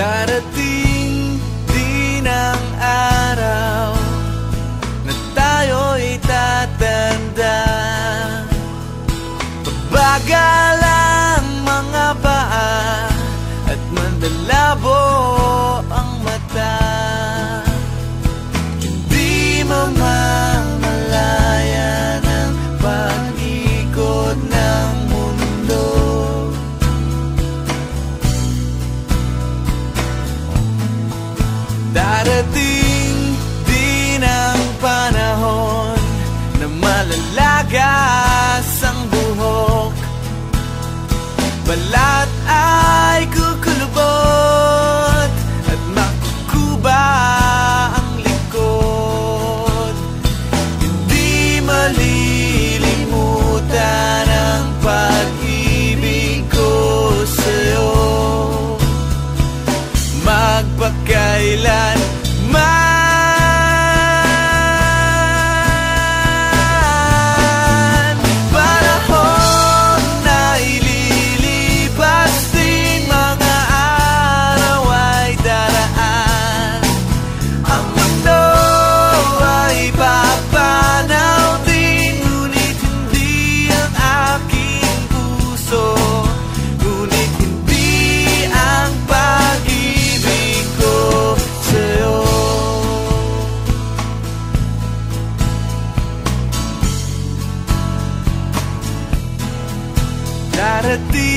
Got a. ti. Darating din ang panahon Na malalagas ang buhok. Balat at de.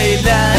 say